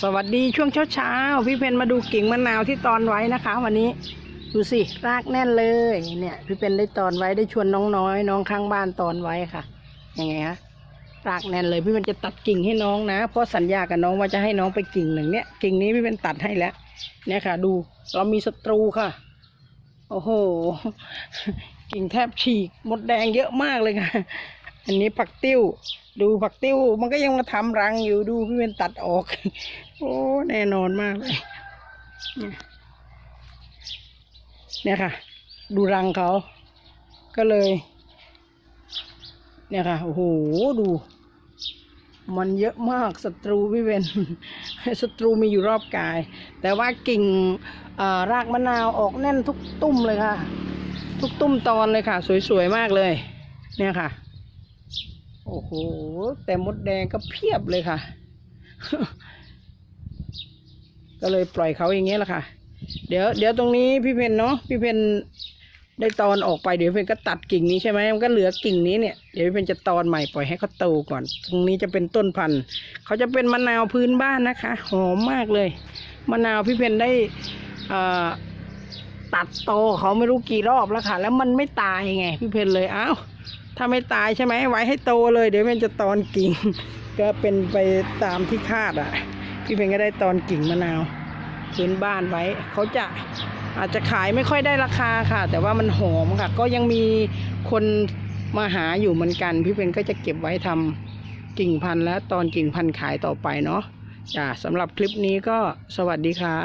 สวัสดีช่วงเช้าๆพี่เพนมาดูกิ่งมะนาวที่ตอนไว้นะคะ วันนี้ดูสิรากแน่นเลยเนี่ย พี่เพนได้ตอนไว้ได้ชวนน้องน้อย น้องข้างบ้านตอนไว้ค่ะยังไงฮะรากแน่นเลยพี่เพนจะตัดกิ่งให้น้องนะ เพราะสัญญากับน้องว่าจะให้น้องไปกิ่งหนึ่งเนี่ยกิ่งนี้พี่เพนตัดให้แล้ว เนี่ยค่ะ ดูเรามีศัตรูค่ะ โอ้โหกิ่งแทบฉีกมดแดงเยอะมากเลยค่ะ อันนี้ผักติ้ว ดูผักติ้ว มันก็ยังมาทำรังอยู่ดูพี่เป็นตัดออก โอ้แน่นอนมากเลยเนี่ยค่ะ ดูรังเขาก็เลย เนี่ยค่ะโอ้โหดู มันเยอะมากศัตรูพี่เวนศัตรูมีอยู่รอบกาย แต่ว่ากิ่งารากมะนาวออกแน่นทุกตุ้มเลยค่ะ ทุกตุ้มตอนเลยค่ะ สวยๆมากเลย เนี่ยค่ะ โอ้โห แต่มดแดงก็เพียบเลยค่ะ ก็เลยปล่อยเขาอย่างเงี้ยแหละค่ะ เดี๋ยวเดี๋ยวตรงนี้พี่เพนเนาะพี่เพนได้ตอนออกไปเดี๋ยวเพนก็ตัดกิ่งนี้ใช่ไหมมันก็เหลือกิ่งนี้เนี่ยเดี๋ยวพี่เพนจะตอนใหม่ปล่อยให้เขาโตก่อน ตรงนี้จะเป็นต้นพันธุ์เขาจะเป็นมะนาวพื้นบ้านนะคะ หอมมากเลยมะนาวพี่เพนได้ตัดโตเขาไม่รู้กี่รอบแล้วค่ะ แล้วมันไม่ตายไง พี่เพนเลยอ้าว ถ้าไม่ตายใช่ไหมไว้ให้โตเลย เดี๋ยวเพนจะตอนกิ่ง ก็เป็นไปตามที่คาดอะ พี่เพนก็ได้ตอนกิ่งมะนาวพื้นบ้านไว้ เขาจะอาจจะขายไม่ค่อยได้ราคาค่ะ แต่ว่ามันหอมค่ะ ก็ยังมีคนมาหาอยู่เหมือนกัน พี่เพนก็จะเก็บไว้ทำกิ่งพันธุ์และตอนกิ่งพันธุ์ขายต่อไปเนาะจ้ะสำหรับคลิปนี้ก็สวัสดีค่ะ